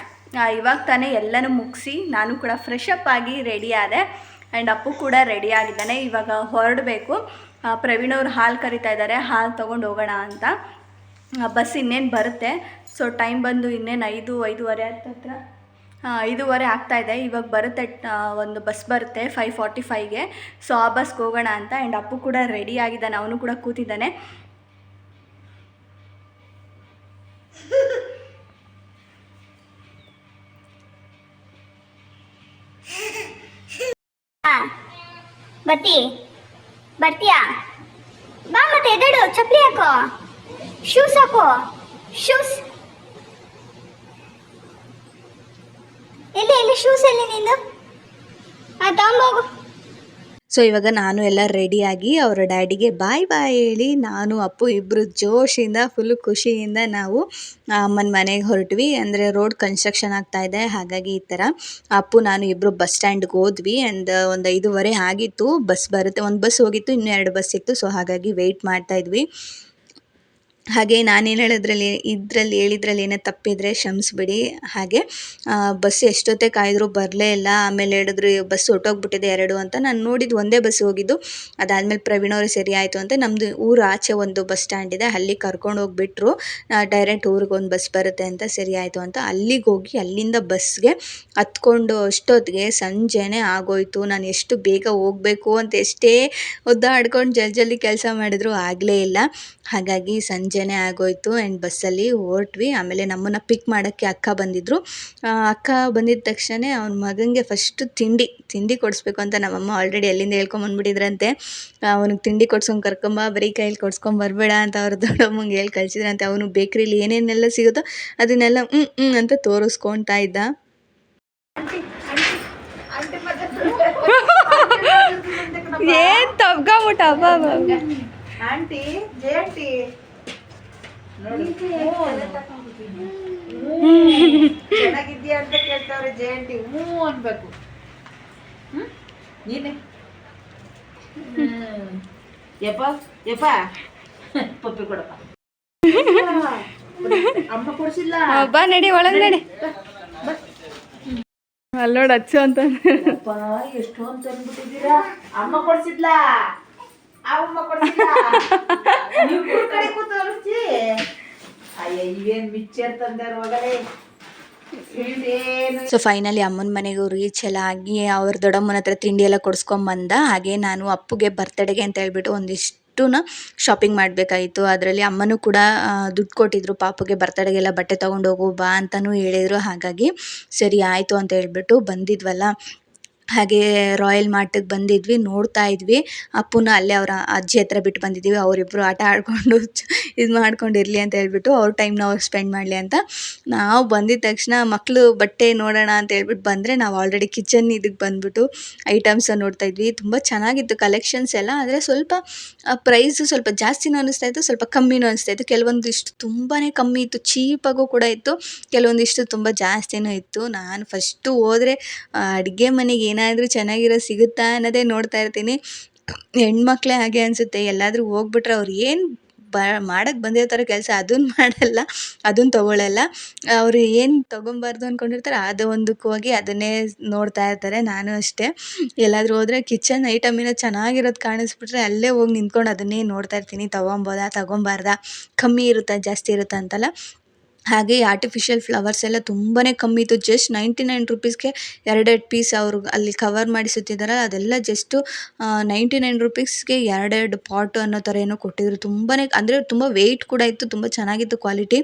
Speaker 1: ಇವಾಗ ತಾನೇ ಎಲ್ಲನೂ ಮುಗಿಸಿ ನಾನು ಕೂಡ ಫ್ರೆಶ್ ಅಪ್ ಆಗಿ ರೆಡಿ ಆದೆ ಆ್ಯಂಡ್ ಅಪ್ಪು ಕೂಡ ರೆಡಿ ಆಗಿದ್ದಾನೆ. ಇವಾಗ ಹೊರಡಬೇಕು. ಪ್ರವೀಣ್ ಅವ್ರು ಹಾಲು ಕರಿತಾ ಇದ್ದಾರೆ ಹಾಲು ತೊಗೊಂಡು ಹೋಗೋಣ ಅಂತ. ಬಸ್ ಇನ್ನೇನು ಬರುತ್ತೆ? ಸೊ ಟೈಮ್ ಬಂದು ಇನ್ನೇನು ಐದು, ಐದೂವರೆ ಹತ್ತತ್ರ? ಐದೂವರೆ ಆಗ್ತಾ ಇದೆ. ಇವಾಗ ಬರುತ್ತೆ ಒಂದು ಬಸ್ ಬರುತ್ತೆ ಫೈವ್ ಫಾರ್ಟಿ ಫೈವ್ಗೆ ಸೊ ಆ ಬಸ್ಗೆ ಹೋಗೋಣ ಅಂತ ಆ್ಯಂಡ್ ಅಪ್ಪು ಕೂಡ ರೆಡಿ ಆಗಿದ್ದಾನೆ. ಅವನು ಕೂಡ ಕೂತಿದ್ದಾನೆ.
Speaker 2: ಬರ್ತಿ. ಬರ್ತೀಯಾ? ಬಾ ಮತ್ತೆ ಎದಡು ಚಪ್ಪಲಿ ಹಾಕೋ. ಶೂಸ್ ಹಾಕೋ. ಶೂಸ್ ಎಲ್ಲಿ ಎಲ್ಲಿ ಶೂಸ್ ಎಲ್ಲಿ ನಿಂದು? ಆ ತಗೊಂಬೋಗು
Speaker 1: ಸೊ ಇವಾಗ ನಾನು ಎಲ್ಲ ರೆಡಿಯಾಗಿ ಅವರ ಡ್ಯಾಡಿಗೆ ಬಾಯ್ ಬಾಯ್ ಹೇಳಿ ನಾನು, ಅಪ್ಪು ಇಬ್ಬರು ಜೋಶಿಂದ ಫುಲ್ ಖುಷಿಯಿಂದ ನಾವು ಅಮ್ಮನ ಮನೆಗೆ ಹೊರಟ್ವಿ. ಅಂದರೆ ರೋಡ್ ಕನ್ಸ್ಟ್ರಕ್ಷನ್ ಇದೆ, ಹಾಗಾಗಿ ಈ ಥರ ಅಪ್ಪು, ನಾನು ಇಬ್ಬರು ಬಸ್ ಸ್ಟ್ಯಾಂಡ್ಗೆ ಹೋದ್ವಿ ಆ್ಯಂಡ್ ಒಂದು ಐದೂವರೆ ಆಗಿತ್ತು. ಬಸ್ ಬರುತ್ತೆ, ಒಂದು ಬಸ್ ಹೋಗಿತ್ತು, ಇನ್ನೂ ಎರಡು ಬಸ್ ಇತ್ತು. ಸೊ ಹಾಗಾಗಿ ವೆಯ್ಟ್ ಮಾಡ್ತಾ ಇದ್ವಿ. ಹಾಗೆ ನಾನೇನು ಹೇಳೋದ್ರಲ್ಲಿ, ಇದರಲ್ಲಿ ಹೇಳಿದ್ರಲ್ಲಿ ಏನೋ ತಪ್ಪಿದ್ರೆ ಕ್ಷಮಿಸ್ಬಿಡಿ. ಹಾಗೆ ಬಸ್ ಎಷ್ಟೊತ್ತೇ ಕಾಯ್ದರೂ ಬರಲೇ ಇಲ್ಲ. ಆಮೇಲೆ ಹೇಳಿದ್ರು ಬಸ್ ಹೊಟ್ಟೋಗ್ಬಿಟ್ಟಿದೆ ಎರಡು ಅಂತ. ನಾನು ನೋಡಿದ್ದು ಒಂದೇ ಬಸ್ ಹೋಗಿದ್ದು. ಅದಾದಮೇಲೆ ಪ್ರವೀಣ್ ಅವರು ಸರಿ ಆಯಿತು ಅಂತ. ನಮ್ಮದು ಊರು ಆಚೆ ಒಂದು ಬಸ್ ಸ್ಟ್ಯಾಂಡ್ ಇದೆ. ಅಲ್ಲಿ ಕರ್ಕೊಂಡು ಹೋಗಿಬಿಟ್ರು. ಡೈರೆಕ್ಟ್ ಊರಿಗೆ ಒಂದು ಬಸ್ ಬರುತ್ತೆ ಅಂತ ಸರಿ ಆಯಿತು ಅಂತ. ಅಲ್ಲಿಗೆ ಹೋಗಿ, ಅಲ್ಲಿಂದ ಬಸ್ಗೆ ಹತ್ಕೊಂಡು ಅಷ್ಟೊತ್ತಿಗೆ ಸಂಜೆನೇ ಆಗೋಯ್ತು. ನಾನು ಎಷ್ಟು ಬೇಗ ಹೋಗಬೇಕು ಅಂತ ಎಷ್ಟೇ ಒದ್ದಾಡ್ಕೊಂಡು ಜಲ್ ಜಲ್ದಿ ಕೆಲಸ ಮಾಡಿದ್ರು ಆಗಲೇ ಇಲ್ಲ. ಹಾಗಾಗಿ ಸಂಜೆನೇ ಆಗೋಯಿತು ಆ್ಯಂಡ್ ಬಸ್ಸಲ್ಲಿ ಹೊರಟ್ವಿ. ಆಮೇಲೆ ನಮ್ಮನ್ನು ಪಿಕ್ ಮಾಡೋಕ್ಕೆ ಅಕ್ಕ ಬಂದಿದ್ದರು ಅಕ್ಕ ಬಂದಿದ್ದ ತಕ್ಷಣ ಅವ್ನ ಮಗನಿಗೆ ಫಸ್ಟು ತಿಂಡಿ ತಿಂಡಿ ಕೊಡಿಸ್ಬೇಕು ಅಂತ ನಮ್ಮಮ್ಮ ಆಲ್ರೆಡಿ ಅಲ್ಲಿಂದ ಹೇಳ್ಕೊಂಬಂದ್ಬಿಟ್ಟಿದ್ರಂತೆ ಅವನಿಗೆ ತಿಂಡಿ ಕೊಡ್ಸ್ಕೊಂಡು ಕರ್ಕೊಂಬ ಬರೀ ಕೈಯಲ್ಲಿ ಕೊಡ್ಸ್ಕೊಂಡು ಬರಬೇಡ ಅಂತ ಅವ್ರ ದೊಡ್ಡಮ್ಮಂಗೆ ಹೇಳಿ ಕಳಿಸಿದ್ರಂತೆ. ಅವನು ಬೇಕ್ರಿಲಿ ಏನೇನೆಲ್ಲ ಸಿಗುತ್ತೋ ಅದನ್ನೆಲ್ಲ ಹ್ಞೂ ಹ್ಞೂ ಅಂತ ತೋರಿಸ್ಕೊತಾ ಇದ್ದ. ಏನ್ ತಬ್ಕೊಂಬಿಟ್ಟ
Speaker 3: ಆಂಟಿ ಜೆ ಆಂಟಿ ಚೆನ್ನಾಗಿದ್ಯಾ ಅಂತ ಕೇಳ್ತಾವ್ರೆ ಜೆ ಆಂಟಿ ಹ್ಞೂ ಅನ್ಬೇಕು. ಹ್ಮ್? ನೀನೆ. ಯಪ್ಪ ಯಪ್ಪ. ಪಪ್ಪಿ ಕೊಡಪ್ಪ. ಅಮ್ಮ ಕೊಡ್ಸಿಲ್ಲ.
Speaker 1: ಬಾ ನಡಿ ಒಳಗೆ ನಡಿ. ಅಲ್ಲೋಡ್ ಹಚ್ಚು ಅಂತ.
Speaker 3: ಎಷ್ಟೊಂದ್ ಎಷ್ಟೊಂದು ತಂದ್ಬಿಟ್ಟಿದ್ದೀರಾ ಅಮ್ಮ ಕೊಡ್ಸಿದ್ಲಾ?
Speaker 1: ಸೊ ಫೈನಲಿ ಅಮ್ಮನ ಮನೆಗೆ ರೀಚ್ ಎಲ್ಲ ಆಗಿ ಅವ್ರ ದೊಡ್ಡಮ್ಮನ ಹತ್ರ ತಿಂಡಿ ಎಲ್ಲ ಕೊಡಿಸ್ಕೊಂಬಂದ ಹಾಗೆ ನಾನು ಅಪ್ಪುಗೆ ಬರ್ತಡೆಗೆ ಅಂತ ಹೇಳ್ಬಿಟ್ಟು ಒಂದಿಷ್ಟು ಶಾಪಿಂಗ್ ಮಾಡಬೇಕಾಗಿತ್ತು ಅದರಲ್ಲಿ ಅಮ್ಮನೂ ಕೂಡ ದುಡ್ಡು ಕೊಟ್ಟಿದ್ರು. ಪಾಪುಗೆ ಬರ್ತಡೆಗೆಲ್ಲ ಬಟ್ಟೆ ತೊಗೊಂಡೋಗು ಹೋಗು ಬಾ ಅಂತಲೂ ಹೇಳಿದರು. ಹಾಗಾಗಿ ಸರಿ ಆಯಿತು ಅಂತ ಹೇಳಿಬಿಟ್ಟು ಬಂದಿದ್ವಲ್ಲ. ಹಾಗೆ ರಾಯಲ್ ಮಾರ್ಟಿಗೆ ಬಂದಿದ್ವಿ, ನೋಡ್ತಾ ಇದ್ವಿ. ಅಪ್ಪುನ ಅಲ್ಲೇ ಅವರ ಅಜ್ಜಿ ಹತ್ರ ಬಿಟ್ಟು ಬಂದಿದ್ದೀವಿ. ಅವರಿಬ್ಬರು ಆಟ ಆಡಿಕೊಂಡು ಇದು ಮಾಡ್ಕೊಂಡಿರಲಿ ಅಂತ ಹೇಳ್ಬಿಟ್ಟು ಅವ್ರ ಟೈಮ್ನ ಅವ್ರು ಸ್ಪೆಂಡ್ ಮಾಡಲಿ ಅಂತ. ನಾವು ಬಂದಿದ ತಕ್ಷಣ ಮಕ್ಕಳು ಬಟ್ಟೆ ನೋಡೋಣ ಅಂತ ಹೇಳ್ಬಿಟ್ಟು ಬಂದರೆ ನಾವು ಆಲ್ರೆಡಿ ಕಿಚನ್ ಇದಕ್ಕೆ ಬಂದ್ಬಿಟ್ಟು ಐಟಮ್ಸ್ ನೋಡ್ತಾ ಇದ್ವಿ. ತುಂಬ ಚೆನ್ನಾಗಿತ್ತು ಕಲೆಕ್ಷನ್ಸ್ ಎಲ್ಲ. ಆದರೆ ಸ್ವಲ್ಪ ಪ್ರೈಸು ಸ್ವಲ್ಪ ಜಾಸ್ತಿನೂ ಅನ್ನಿಸ್ತಾ ಇತ್ತು, ಸ್ವಲ್ಪ ಕಮ್ಮಿನೂ ಅನಿಸ್ತಾ ಇತ್ತು. ಕೆಲವೊಂದಿಷ್ಟು ತುಂಬಾ ಕಮ್ಮಿ ಇತ್ತು. ಚೀಪಾಗೂ ಕೂಡ ಇತ್ತು. ಕೆಲವೊಂದಿಷ್ಟು ತುಂಬ ಜಾಸ್ತಿನೂ ಇತ್ತು. ನಾನು ಫಸ್ಟು ಹೋದರೆ ಅಡುಗೆ ಮನೆಗೆ ಏನಾದರೂ ಚೆನ್ನಾಗಿರೋ ಸಿಗುತ್ತಾ ಅನ್ನೋದೇ ನೋಡ್ತಾ ಇರ್ತೀನಿ. ಹೆಣ್ಮಕ್ಳೇ ಹಾಗೆ ಅನಿಸುತ್ತೆ. ಎಲ್ಲಾದರೂ ಹೋಗ್ಬಿಟ್ರೆ ಅವ್ರು ಏನು ಬ ಮಾಡಕ್ಕೆ ಬಂದಿರ್ತಾರೋ ಕೆಲಸ ಅದನ್ನು ಮಾಡಲ್ಲ ಅದನ್ನು ತೊಗೊಳ್ಳಲ್ಲ ಅವರು ಏನು ತೊಗೊಬಾರ್ದು ಅಂದ್ಕೊಂಡಿರ್ತಾರೆ ಅದು ಒಂದಕ್ಕೆ ಹೋಗಿ ಅದನ್ನೇ ನೋಡ್ತಾ ಇರ್ತಾರೆ. ನಾನು ಅಷ್ಟೇ. ಎಲ್ಲಾದರೂ ಹೋದರೆ ಕಿಚನ್ ಐಟಮ್ ಏನೋ ಚೆನ್ನಾಗಿರೋದು ಕಾಣಿಸ್ಬಿಟ್ರೆ ಅಲ್ಲೇ ಹೋಗಿ ನಿಂತ್ಕೊಂಡು ಅದನ್ನೇ ನೋಡ್ತಾ ಇರ್ತೀನಿ. ತೊಗೊಬೋದಾ, ತೊಗೊಬಾರ್ದಾ? ಕಮ್ಮಿ ಇರುತ್ತಾ, ಜಾಸ್ತಿ ಇರುತ್ತಾ ಅಂತಲ್ಲ. ಹಾಗೆ ಆರ್ಟಿಫಿಷಿಯಲ್ ಫ್ಲವರ್ಸ್ ಎಲ್ಲ ತುಂಬಾನೇ ಕಮ್ಮಿ ಇತ್ತು. ಜಸ್ಟ್ ನೈಂಟಿ ನೈನ್ ರುಪೀಸ್ಗೆ ಎರಡೆರಡು ಪೀಸ್ ಅವರು ಅಲ್ಲಿ ಕವರ್ ಮಾಡಿ ಸುತ್ತಿದ್ದಾರಲ್ಲ, ಅದೆಲ್ಲ ಜಸ್ಟು ನೈಂಟಿ ನೈನ್ ರುಪೀಸ್ಗೆ ಎರಡೆರಡು ಪಾಟ್ ಅನ್ನೋ ಥರ ಏನೋ ಕೊಟ್ಟಿದ್ರು. ತುಂಬಾ ಅಂದರೆ ತುಂಬ ವೆಯ್ಟ್ ಕೂಡ ಇತ್ತು, ತುಂಬ ಚೆನ್ನಾಗಿತ್ತು ಕ್ವಾಲಿಟಿ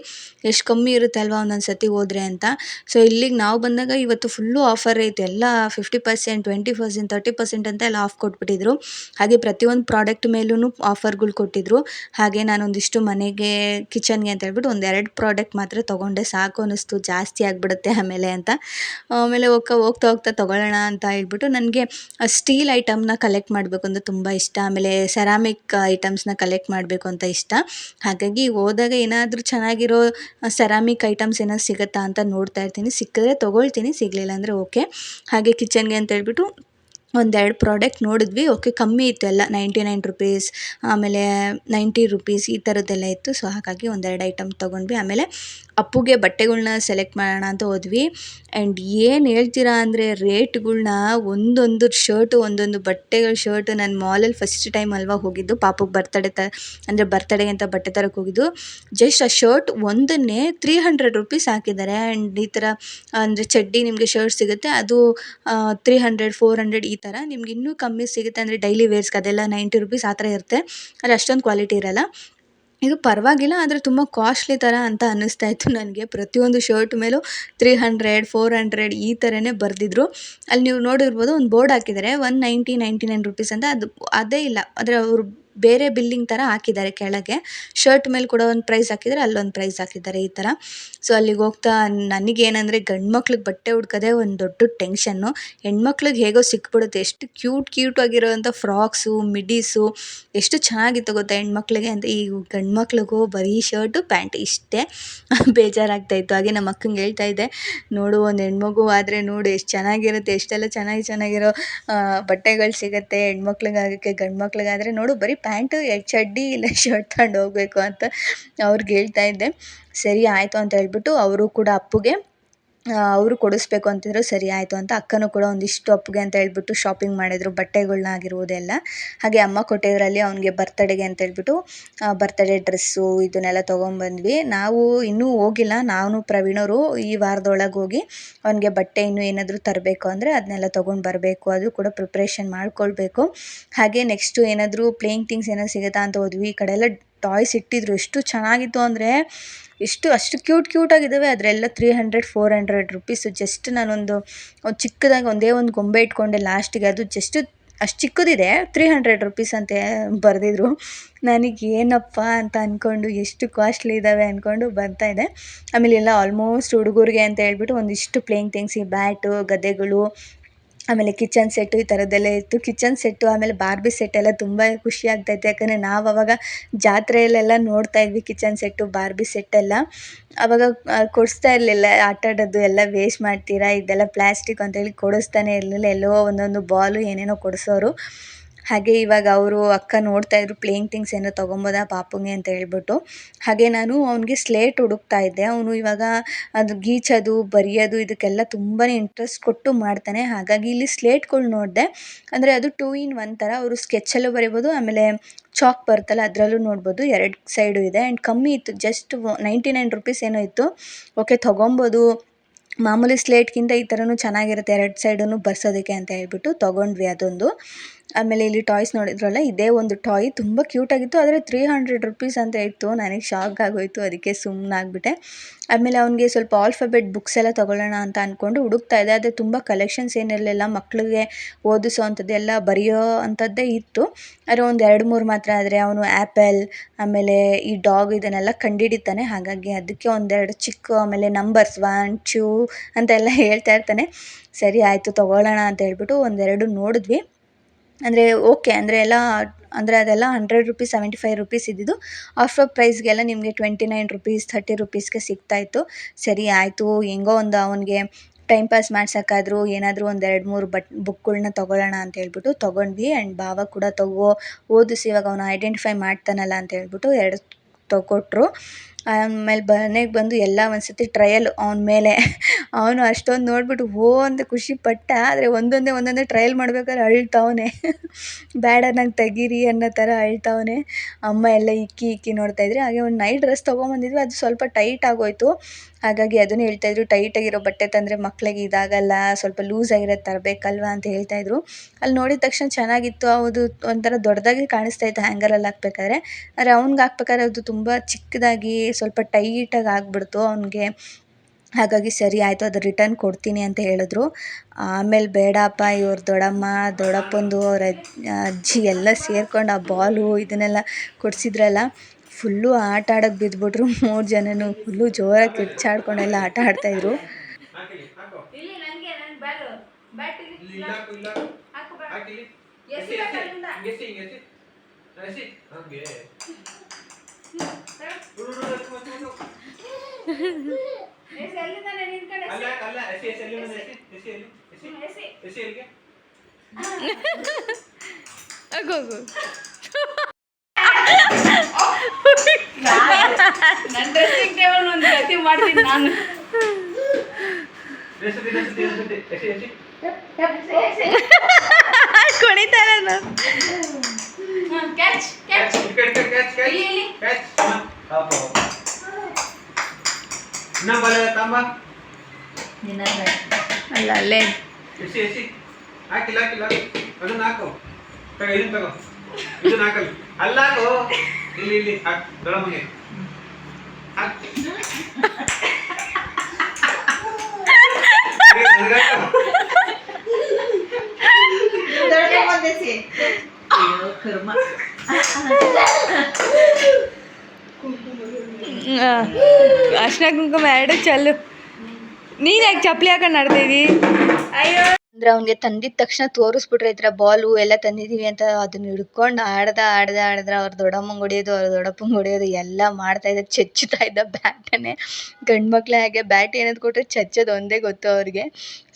Speaker 1: ಎಷ್ಟು ಕಮ್ಮಿ ಇರುತ್ತೆ ಅಲ್ವಾ ಒಂದೊಂದು ಸತಿ ಹೋದ್ರೆ ಅಂತ. ಸೊ ಇಲ್ಲಿಗೆ ನಾವು ಬಂದಾಗ ಇವತ್ತು ಫುಲ್ಲು ಆಫರ್ ಇತ್ತು ಎಲ್ಲ fifty percent twenty percent thirty percent ಅಂತ ಎಲ್ಲ ಆಫ್ ಕೊಟ್ಬಿಟ್ಟಿದ್ರು. ಹಾಗೆ ಪ್ರತಿಯೊಂದು ಪ್ರಾಡಕ್ಟ್ ಮೇಲೂ ಆಫರ್ಗಳು ಕೊಟ್ಟಿದ್ರು. ಹಾಗೆ ನಾನೊಂದಿಷ್ಟು ಮನೆಗೆ ಕಿಚನ್ಗೆ ಅಂತ ಹೇಳ್ಬಿಟ್ಟು ಒಂದೆರಡು ಪ್ರಾಡಕ್ಟ್ ಮಾತ್ರ ತೊಗೊಂಡೆ, ಸಾಕು ಅನ್ನಿಸ್ತು, ಜಾಸ್ತಿ ಆಗಿಬಿಡುತ್ತೆ ಆಮೇಲೆ ಅಂತ. ಆಮೇಲೆ ಹೋಗ್ತಾ ಹೋಗ್ತಾ ಹೋಗ್ತಾ ತೊಗೊಳ್ಳೋಣ ಅಂತ ಹೇಳ್ಬಿಟ್ಟು ನನಗೆ ಸ್ಟೀಲ್ ಐಟಮ್ನ ಕಲೆಕ್ಟ್ ಮಾಡಬೇಕು ಅಂತ ತುಂಬ ಇಷ್ಟ. ಆಮೇಲೆ ಸೆರಾಮಿಕ್ ಐಟಮ್ಸ್ನ ಕಲೆಕ್ಟ್ ಮಾಡಬೇಕು ಅಂತ ಇಷ್ಟ. ಹಾಗಾಗಿ ಹೋದಾಗ ಏನಾದರೂ ಚೆನ್ನಾಗಿರೋ ಸೆರಾಮಿಕ್ ಐಟಮ್ಸ್ ಏನಾದ್ರು ಸಿಗುತ್ತಾ ಅಂತ ನೋಡ್ತಾ ಇರ್ತೀನಿ. ಸಿಕ್ಕಿದ್ರೆ ತೊಗೊಳ್ತೀನಿ, ಸಿಗಲಿಲ್ಲ ಅಂದರೆ ಓಕೆ ಹಾಗೆ ಕಿಚನ್ಗೆ ಅಂತ ಹೇಳ್ಬಿಟ್ಟು ಒಂದೆರಡು ಪ್ರಾಡಕ್ಟ್ ನೋಡಿದ್ವಿ, ಓಕೆ ಕಮ್ಮಿ ಇತ್ತು ಎಲ್ಲ, ನೈಂಟಿ ನೈನ್ ರುಪೀಸ್, ಆಮೇಲೆ ನೈಂಟಿ ರುಪೀಸ್ ಈ ಥರದ್ದೆಲ್ಲ ಇತ್ತು, ಸೊ ಹಾಗಾಗಿ ಒಂದೆರಡು ಐಟಮ್ ತೊಗೊಂಡ್ವಿ. ಆಮೇಲೆ ಅಪ್ಪುಗೆ ಬಟ್ಟೆಗಳ್ನ ಸೆಲೆಕ್ಟ್ ಮಾಡೋಣ ಅಂತ ಹೋದ್ವಿ. ಆ್ಯಂಡ್ ಏನು ಹೇಳ್ತೀರಾ ಅಂದರೆ ರೇಟ್ಗಳ್ನ ಒಂದೊಂದು ಶರ್ಟು, ಒಂದೊಂದು ಬಟ್ಟೆಗಳ ಶರ್ಟ್ ನಾನು ಮಾಲಲ್ಲಿ ಫಸ್ಟ್ ಟೈಮ್ ಅಲ್ವಾ ಹೋಗಿದ್ದು. ಪಾಪುಗೆ ಬರ್ತಡೇ ತ, ಅಂದರೆ ಬರ್ತಡೇ ಅಂತ ಬಟ್ಟೆ ತರಕ್ಕೆ ಹೋಗಿದ್ದು. ಜಸ್ಟ್ ಆ ಶರ್ಟ್ ಒಂದನ್ನೇ ತ್ರೀ ಹಂಡ್ರೆಡ್ ರುಪೀಸ್ ಹಾಕಿದ್ದಾರೆ. ಆ್ಯಂಡ್ ಈ ಥರ ಅಂದರೆ ಚಡ್ಡಿ ನಿಮಗೆ ಶರ್ಟ್ ಸಿಗುತ್ತೆ. ಅದು ತ್ರೀ ಹಂಡ್ರೆಡ್ ಫೋರ್ ಹಂಡ್ರೆಡ್ ಈ ಥರ ನಿಮ್ಗೆ ಇನ್ನೂ ಕಮ್ಮಿ ಸಿಗುತ್ತೆ. ಅಂದರೆ ಡೈಲಿ ವೇರ್ಸ್ಗೆ ಅದೆಲ್ಲ ನೈಂಟಿ ರುಪೀಸ್ ಆ ಥರ ಇರುತ್ತೆ. ಆದರೆ ಅಷ್ಟೊಂದು ಕ್ವಾಲಿಟಿ ಇರಲ್ಲ. ಇದು ಪರವಾಗಿಲ್ಲ, ಆದರೆ ತುಂಬ ಕಾಸ್ಟ್ಲಿ ಥರ ಅಂತ ಅನ್ನಿಸ್ತಾ ಇತ್ತು ನನಗೆ. ಪ್ರತಿಯೊಂದು ಶರ್ಟ್ ಮೇಲೂ ತ್ರೀ ಹಂಡ್ರೆಡ್ ಫೋರ್ ಹಂಡ್ರೆಡ್ ಈ ಥರನೇ ಬರೆದಿದ್ರು. ಅಲ್ಲಿ ನೀವು ನೋಡಿರ್ಬೋದು, ಒಂದು ಬೋರ್ಡ್ ಹಾಕಿದ್ದಾರೆ one ninety ninety nine rupees ಅಂತ. ಅದು, ಅದೇ ಇಲ್ಲ. ಆದರೆ ಅವರು ಬೇರೆ ಬಿಲ್ಲಿಂಗ್ ಥರ ಹಾಕಿದ್ದಾರೆ ಕೆಳಗೆ. ಶರ್ಟ್ ಮೇಲೆ ಕೂಡ ಒಂದು ಪ್ರೈಸ್ ಹಾಕಿದ್ದಾರೆ, ಅಲ್ಲೊಂದು ಪ್ರೈಸ್ ಹಾಕಿದ್ದಾರೆ ಈ ಥರ ಸೊ ಅಲ್ಲಿಗೆ ಹೋಗ್ತಾ ನನಗೇನಂದರೆ ಗಂಡು ಮಕ್ಳಿಗೆ ಬಟ್ಟೆ ಹುಡ್ಕೋದೇ ಒಂದು ದೊಡ್ಡ ಟೆನ್ಷನ್ನು ಹೆಣ್ಮಕ್ಳಿಗೆ ಹೇಗೋ ಸಿಕ್ಬಿಡುತ್ತೆ. ಎಷ್ಟು ಕ್ಯೂಟ್ ಕ್ಯೂಟ್ ಆಗಿರೋವಂಥ ಫ್ರಾಕ್ಸು ಮಿಡೀಸು ಎಷ್ಟು ಚೆನ್ನಾಗಿತ್ತು ಗೊತ್ತಾ ಹೆಣ್ಮಕ್ಳಿಗೆ ಅಂತ. ಈ ಗಂಡು ಮಕ್ಳಿಗೂ ಬರೀ ಶರ್ಟು ಪ್ಯಾಂಟ್ ಇಷ್ಟೇ. ಬೇಜಾರಾಗ್ತಾ ಇತ್ತು. ಹಾಗೆ ನಮ್ಮ ಅಕ್ಕಂಗೆ ಹೇಳ್ತಾ ಇದ್ದೆ, ನೋಡು, ಒಂದು ಹೆಣ್ಮಗು ಆದರೆ ನೋಡು ಎಷ್ಟು ಚೆನ್ನಾಗಿರುತ್ತೆ, ಎಷ್ಟೆಲ್ಲ ಚೆನ್ನಾಗಿ ಚೆನ್ನಾಗಿರೋ ಬಟ್ಟೆಗಳು ಸಿಗುತ್ತೆ ಹೆಣ್ಮಕ್ಳಿಗಾಗಕ್ಕೆ ಗಂಡು ಮಕ್ಳಿಗಾದರೆ ನೋಡು, ಬರೀ ಪ್ಯಾಂಟು ಚಡ್ಡಿ ಇಲ್ಲ, ಶರ್ಟ್ ತಗೊಂಡು ಹೋಗಬೇಕು ಅಂತ ಅವ್ರಿಗೆ ಹೇಳ್ತಾ ಇದ್ದೆ. ಸರಿ, ಆಯಿತು ಅಂತ ಹೇಳ್ಬಿಟ್ಟು ಅವರು ಕೂಡ ಅಪ್ಪುಗೆ ಅವರು ಕೊಡಿಸ್ಬೇಕು ಅಂತಿದ್ರು, ಸರಿ ಆಯಿತು ಅಂತ ಅಕ್ಕನೂ ಕೂಡ ಒಂದಿಷ್ಟು ಅಪ್ಪುಗೆ ಅಂತ ಹೇಳ್ಬಿಟ್ಟು ಶಾಪಿಂಗ್ ಮಾಡಿದರು ಬಟ್ಟೆಗಳನ್ನ ಆಗಿರುವುದೆಲ್ಲ ಹಾಗೆ ಅಮ್ಮ ಕೊಟ್ಟಿದ್ರಲ್ಲಿ ಅವ್ನಿಗೆ ಬರ್ತಡೆಗೆ ಅಂತ ಹೇಳ್ಬಿಟ್ಟು ಬರ್ತಡೇ ಡ್ರೆಸ್ಸು ಇದನ್ನೆಲ್ಲ ತೊಗೊಂಬಂದ್ವಿ. ನಾವು ಇನ್ನೂ ಹೋಗಿಲ್ಲ, ನಾನು, ಪ್ರವೀಣರು ಈ ವಾರದೊಳಗೆ ಹೋಗಿ ಅವನಿಗೆ ಬಟ್ಟೆ ಇನ್ನೂ ಏನಾದರೂ ತರಬೇಕು ಅಂದರೆ ಅದನ್ನೆಲ್ಲ ತೊಗೊಂಡು ಬರಬೇಕು, ಅದು ಕೂಡ ಪ್ರಿಪ್ರೇಷನ್ ಮಾಡ್ಕೊಳ್ಬೇಕು. ಹಾಗೆ ನೆಕ್ಸ್ಟು ಏನಾದರೂ ಪ್ಲೇಯಿಂಗ್ ಥಿಂಗ್ಸ್ ಏನಾದ್ರು ಸಿಗುತ್ತಾ ಅಂತ ಹೋದ್ವಿ, ಈ ಕಡೆ ಎಲ್ಲ ಟಾಯ್ಸ್ ಇಟ್ಟಿದ್ರು, ಎಷ್ಟು ಚೆನ್ನಾಗಿತ್ತು ಅಂದರೆ ಎಷ್ಟು, ಅಷ್ಟು ಕ್ಯೂಟ್ ಕ್ಯೂಟಾಗಿದ್ದಾವೆ ಅದರೆಲ್ಲ three hundred four hundred rupees just ನಾನೊಂದು ಚಿಕ್ಕದಾಗಿ ಒಂದೇ ಒಂದು ಗೊಂಬೆ ಇಟ್ಕೊಂಡೆ ಲಾಸ್ಟಿಗೆ ಅದು ಜಸ್ಟ್ ಅಷ್ಟು ಚಿಕ್ಕದಿದೆ ತ್ರೀ ಹಂಡ್ರೆಡ್ ರುಪೀಸ್ ಅಂತ ಬರೆದಿದ್ರು. ನನಗೆ ಏನಪ್ಪ ಅಂತ ಅಂದ್ಕೊಂಡು ಎಷ್ಟು ಕಾಸ್ಟ್ಲಿ ಇದ್ದಾವೆ ಅಂದ್ಕೊಂಡು ಬರ್ತಾ ಇದೆ. ಆಮೇಲೆ ಎಲ್ಲ ಆಲ್ಮೋಸ್ಟ್ ಹುಡುಗರಿಗೆ ಅಂತ ಹೇಳ್ಬಿಟ್ಟು ಒಂದಿಷ್ಟು ಪ್ಲೇಯಿಂಗ್ ಥಿಂಗ್ಸ್ ಈ ಬ್ಯಾಟು ಗದೆಗಳು ಆಮೇಲೆ ಕಿಚನ್ ಸೆಟ್ಟು ಈ ಥರದ್ದೆಲ್ಲ ಇತ್ತು. ಕಿಚನ್ ಸೆಟ್ಟು, ಆಮೇಲೆ ಬಾರ್ಬಿ ಸೆಟ್ ಎಲ್ಲ ತುಂಬ ಖುಷಿ ಆಗ್ತಾಯಿತ್ತು ಯಾಕಂದರೆ ನಾವು ಅವಾಗ ಜಾತ್ರೆಯಲ್ಲೆಲ್ಲ ನೋಡ್ತಾ ಇದ್ವಿ ಕಿಚನ್ ಸೆಟ್ಟು, ಬಾರ್ಬಿ ಸೆಟ್ ಎಲ್ಲ. ಅವಾಗ ಕೊಡಿಸ್ತಾ ಇರಲಿಲ್ಲ. ಆಟ ಆಡೋದು ಎಲ್ಲ ವೇಸ್ಟ್ ಮಾಡ್ತೀರಾ? ಇದೆಲ್ಲ ಪ್ಲಾಸ್ಟಿಕ್ ಅಂತೇಳಿ ಕೊಡಿಸ್ತಾನೆ ಇರಲಿಲ್ಲ. ಎಲ್ಲೋ ಒಂದೊಂದು ಬಾಲು ಏನೇನೋ ಕೊಡಿಸೋರು. ಹಾಗೆ ಇವಾಗ ಅವರು ಅಕ್ಕ ನೋಡ್ತಾ ಇದ್ರು ಪ್ಲೇಯಿಂಗ್ ಥಿಂಗ್ಸ್ ಏನೋ ತೊಗೊಬೋದಾ ಪಾಪುಗೆ ಅಂತ ಹೇಳ್ಬಿಟ್ಟು. ಹಾಗೆ ನಾನು ಅವನಿಗೆ ಸ್ಲೇಟ್ ಹುಡುಕ್ತಾ ಇದ್ದೆ. ಅವನು ಇವಾಗ ಅದು ಗೀಚೋದು, ಬರೆಯೋದು ಇದಕ್ಕೆಲ್ಲ ತುಂಬಾ ಇಂಟ್ರೆಸ್ಟ್ ಕೊಟ್ಟು ಮಾಡ್ತಾನೆ. ಹಾಗಾಗಿ ಇಲ್ಲಿ ಸ್ಲೇಟ್ಗಳು ನೋಡಿದೆ. ಅಂದರೆ ಅದು ಟೂ ಇನ್ ಒನ್ ಥರ ಅವರು ಸ್ಕೆಚ್ಚಲ್ಲೂ ಬರಿಬೋದು, ಆಮೇಲೆ ಚಾಕ್ ಬರುತ್ತಲ್ಲ ಅದರಲ್ಲೂ ನೋಡ್ಬೋದು. ಎರಡು ಸೈಡು ಇದೆ. ಆ್ಯಂಡ್ ಕಮ್ಮಿ ಇತ್ತು ಜಸ್ಟ್ ನೈಂಟಿ ನೈನ್ ರುಪೀಸ್ ಏನೋ ಇತ್ತು. ಓಕೆ ತೊಗೊಬೋದು. ಮಾಮೂಲಿ ಸ್ಲೇಟ್ಗಿಂತ ಈ ಥರನೂ ಚೆನ್ನಾಗಿರುತ್ತೆ. ಎರಡು ಸೈಡೂ ಬರ್ಸೋದಕ್ಕೆ ಅಂತ ಹೇಳ್ಬಿಟ್ಟು ತೊಗೊಂಡ್ವಿ ಅದೊಂದು. ಆಮೇಲೆ ಇಲ್ಲಿ ಟಾಯ್ಸ್ ನೋಡಿದ್ರಲ್ಲ, ಇದೇ ಒಂದು ಟಾಯ್ ತುಂಬ ಕ್ಯೂಟಾಗಿತ್ತು ಆದರೆ ತ್ರೀ ಹಂಡ್ರೆಡ್ ರುಪೀಸ್ ಅಂತ ಇತ್ತು, ನನಗೆ ಶಾಕ್ ಆಗೋಯಿತು, ಅದಕ್ಕೆ ಸುಮ್ಮನಾಗ್ಬಿಟ್ಟೆ ಆಮೇಲೆ ಅವನಿಗೆ ಸ್ವಲ್ಪ ಆಲ್ಫಬೆಟ್ ಬುಕ್ಸ್ ಎಲ್ಲ ತೊಗೊಳ್ಳೋಣ ಅಂತ ಅಂದ್ಕೊಂಡು ಹುಡುಕ್ತಾ ಇದ್ದೆ, ಆದರೆ ತುಂಬ ಕಲೆಕ್ಷನ್ಸ್ ಏನಿರಲಿಲ್ಲ ಮಕ್ಕಳಿಗೆ ಓದಿಸೋ ಅಂಥದ್ದು ಎಲ್ಲ ಬರೆಯೋ ಅಂಥದ್ದೇ ಇತ್ತು. ಆದರೆ ಒಂದು ಎರಡು ಮೂರು ಮಾತ್ರ ಆದರೆ ಅವನು ಆ್ಯಪಲ್ ಆಮೇಲೆ ಈ ಡಾಗ್ ಇದನ್ನೆಲ್ಲ ಕಂಡಿಡಿತಾನೆ, ಹಾಗಾಗಿ ಅದಕ್ಕೆ ಒಂದೆರಡು ಚಿಕ್ಕ, ಆಮೇಲೆ ನಂಬರ್ಸ್ ಒನ್ ಟೂ ಅಂತೆಲ್ಲ ಹೇಳ್ತಾ ಇರ್ತಾನೆ. ಸರಿ, ಆಯಿತು, ತೊಗೊಳ್ಳೋಣ ಅಂತ ಹೇಳ್ಬಿಟ್ಟು ಒಂದೆರಡು ನೋಡಿದ್ವಿ. ಅಂದರೆ ಓಕೆ ಅಂದರೆ ಎಲ್ಲ, ಅಂದರೆ ಅದೆಲ್ಲ hundred rupees seventy five rupees ಇದ್ದಿದ್ದು ಆಫರ್ ಪ್ರೈಸ್ಗೆಲ್ಲ ನಿಮಗೆ ಟ್ವೆಂಟಿ ನೈನ್ ರುಪೀಸ್ ಥರ್ಟಿ ರುಪೀಸ್ಗೆ ಸಿಗ್ತಾಯಿತ್ತು ಸರಿ, ಆಯಿತು. ಹೆಂಗೋ ಒಂದು ಅವನಿಗೆ ಟೈಮ್ ಪಾಸ್ ಮಾಡ್ಸೋಕ್ಕಾದ್ರು ಏನಾದರೂ ಒಂದು ಎರಡು, ಮೂರು ಬಟ್ ಬುಕ್ಗಳ್ನ ತೊಗೊಳ್ಳೋಣ ಅಂತ ಹೇಳ್ಬಿಟ್ಟು ತೊಗೊಂಡ್ವಿ. ಆ್ಯಂಡ್ ಭಾವ ಕೂಡ ತಗೋ, ಓದಿಸಿ ಇವಾಗ ಅವನು ಐಡೆಂಟಿಫೈ ಮಾಡ್ತಾನಲ್ಲ ಅಂತ ಹೇಳ್ಬಿಟ್ಟು ಎರಡು ತೊಗೊಟ್ರು. ಆಮೇಲೆ ಮನೆಗೆ ಬಂದು ಎಲ್ಲ ಒಂದು ಸತಿ ಟ್ರಯಲ್ ಅವನ ಮೇಲೆ. ಅವನು ಅಷ್ಟೊಂದು ನೋಡ್ಬಿಟ್ಟು, ಓ, ಅಂತ ಖುಷಿ ಪಟ್ಟ. ಆದರೆ ಒಂದೊಂದೇ ಒಂದೊಂದೇ ಟ್ರಯಲ್ ಮಾಡ್ಬೇಕಾದ್ರೆ ಅಳ್ತಾವನೆ. ಬೇಡ, ನಂಗೆ ತೆಗೀರಿ ಅನ್ನೋ ಥರ ಅಳ್ತಾವನೆ. ಅಮ್ಮ ಎಲ್ಲ ಇಕ್ಕಿ ಇಕ್ಕಿ ನೋಡ್ತಾ ಇದ್ರೆ. ಹಾಗೆ ಒಂದು ನೈಟ್ ಡ್ರೆಸ್ ತೊಗೊಂಬಂದಿದ್ವಿ. ಅದು ಸ್ವಲ್ಪ ಟೈಟ್ ಆಗೋಯಿತು. ಹಾಗಾಗಿ ಅದನ್ನು ಹೇಳ್ತಾಯಿದ್ರು ಟೈಟಾಗಿರೋ ಬಟ್ಟೆ ತಂದರೆ ಮಕ್ಕಳಿಗೆ ಇದಾಗಲ್ಲ. ಸ್ವಲ್ಪ ಲೂಸ್ ಆಗಿರೋದು ತರಬೇಕಲ್ವಾ? ಅಂತ ಹೇಳ್ತಾಯಿದ್ರು ಅಲ್ಲಿ ನೋಡಿದ ತಕ್ಷಣ ಚೆನ್ನಾಗಿತ್ತು. ಅದು ಒಂಥರ ದೊಡ್ಡದಾಗಿ ಕಾಣಿಸ್ತಾ ಇತ್ತು. ಹ್ಯಾಂಗರಲ್ಲಿ ಹಾಕ್ಬೇಕಾದ್ರೆ. ಆದರೆ ಅವ್ನಿಗೆ ಹಾಕ್ಬೇಕಾದ್ರೆ ಅದು ತುಂಬ ಚಿಕ್ಕದಾಗಿ ಸ್ವಲ್ಪ ಟೈಟಾಗಿ ಆಗಿಬಿಡ್ತು ಅವನಿಗೆ ಹಾಗಾಗಿ ಸರಿ ಆಯಿತು ಅದು ರಿಟರ್ನ್ ಕೊಡ್ತೀನಿ ಅಂತ ಹೇಳಿದ್ರು ಆಮೇಲೆ ಬೇಡಪ್ಪ ಇವ್ರ ದೊಡ್ಡಮ್ಮ ದೊಡ್ಡಪ್ಪಂದು ಅವ್ರ ಅಜ್ಜಿ ಎಲ್ಲ ಸೇರ್ಕೊಂಡು ಆ ಬಾಲು ಇದನ್ನೆಲ್ಲ ಕೊಡಿಸಿದ್ರಲ್ಲ ಫುಲ್ಲು ಆಟ ಆಡೋಕೆ ಬಿದ್ದುಬಿಟ್ರು ಮೂರು ಜನನು ಫುಲ್ಲು ಜೋರಾಗಿ ಕಿರ್ಚಾಡ್ಕೊಂಡೆಲ್ಲ ಆಟ ಆಡ್ತಾಯಿದ್ರು
Speaker 3: ನನ್ನ
Speaker 4: ಡ್ರೆಸ್ಸಿಂಗ್ ಟೇಬಲ್ ಒಂದು ಗತಿ ಮಾಡ್ತೀನಿ ನಾನು.
Speaker 1: ಕುಣಿತಾರೆ
Speaker 4: ಕ್ಯಾಚ್ ಕ್ಯಾಚ್
Speaker 1: ಅಲ್ಲ ಅಲ್ಲೇ
Speaker 5: ಹಾಕಿಲ್ಲ ಹಾಕಿಲ್ಲ ಅದನ್ನ ಹಾಕು ತಗೋ ಇದನ್ನ ತಗೋ ಇದನ್ನ ಹಾಕಲ್ಲ ಅಲ್ಲ ಹಾಕು ಇಲ್ಲಿ ಇಲ್ಲಿ ಹಾಕ್ ದೊಡ್ಡಮ್ಮಗೆ ಹಾಕ್.
Speaker 3: ದೊಡ್ಡ ಬಂದೆಸಿ ಕರ್ಮ
Speaker 1: ಅರ್ಶಿನ ಕುಂಕುಮ ಎರಡು ಚಲ್ಲು ನೀನು ಯಾಕೆ ಚಪ್ಪಲಿ ಹಾಕೊಂಡು ಆಡ್ತಾ ಇದ್ದೀ
Speaker 4: ಅಯ್ಯೋ
Speaker 1: ಅಂದ್ರೆ ಅವ್ನಿಗೆ ತಂದಿದ ತಕ್ಷಣ ತೋರಿಸ್ಬಿಟ್ರೆ ಈ ಥರ ಬಾಲು ಎಲ್ಲ ತಂದಿದ್ದೀವಿ ಅಂತ ಅದನ್ನ ಹಿಡ್ಕೊಂಡು ಆಡ್ದ ಆಡ್ದ ಆಡಿದ್ರೆ ಅವ್ರ ದೊಡ್ಡಮ್ಮಂಗೆ ಹೊಡಿಯೋದು, ಅವ್ರ ದೊಡ್ಡಪ್ಪಂಗೆ ಹೊಡಿಯೋದು, ಎಲ್ಲ ಮಾಡ್ತಾ ಇದ್ದ ಚಚ್ಚುತ್ತಾ ಇದ್ದ ಬ್ಯಾಟನ್ನೇ ಗಂಡು ಹಾಗೆ ಬ್ಯಾಟ್ ಏನದು ಕೊಟ್ಟರೆ ಚಚ್ಚೋದು ಒಂದೇ ಗೊತ್ತು ಅವ್ರಿಗೆ.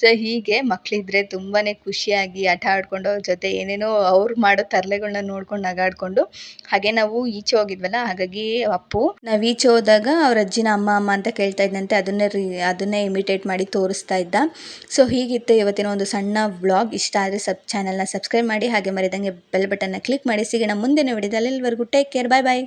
Speaker 1: ಸೊ ಹೀಗೆ ಮಕ್ಕಳಿದ್ರೆ ತುಂಬಾನೇ ಖುಷಿಯಾಗಿ ಆಟ ಆಡ್ಕೊಂಡು ಅವ್ರ ಜೊತೆ ಏನೇನೋ ಅವ್ರು ಮಾಡೋ ತರಲೆಗಳನ್ನ ನೋಡ್ಕೊಂಡು ನಗಾಡ್ಕೊಂಡು, ಹಾಗೆ ನಾವು ಈಚೆ ಹೋಗಿದ್ವಲ್ಲ, ಹಾಗಾಗಿ ಅಪ್ಪು, ನಾವು ಈಚೆ ಹೋದಾಗ ಅವ್ರ ಅಜ್ಜಿನ ಅಮ್ಮ ಅಮ್ಮ ಅಂತ ಕೇಳ್ತಾ ಇದ್ದಂತೆ ಅದನ್ನೇ ಅದನ್ನೇ ಇಮಿಟೇಟ್ ಮಾಡಿ ತೋರಿಸ್ತಾ ಇದ್ದ. ಸೊ ಹೀಗಿತ್ತು ಇವತ್ತಿನ ಒಂದು ಸಣ್ಣ ವ್ಲಾಗ್ ಇಷ್ಟ ಆದರೆ ಸಬ್ ಚಾನಲ್ನ ಸಬ್ಸ್ಕ್ರೈಬ್ ಮಾಡಿ ಹಾಗೆ ಮರೆಯದಂಗೆ ಬೆಲ್ ಬಟನ್ನ ಕ್ಲಿಕ್ ಮಾಡಿ ಸಿಗೋಣ ಮುಂದಿನ ವಿಡಿಯೋದಲ್ಲಿ ಇಲ್ಲಿವರೆಗೂ ಟೇಕ್ ಕೇರ್ ಬಾಯ್ ಬಾಯ್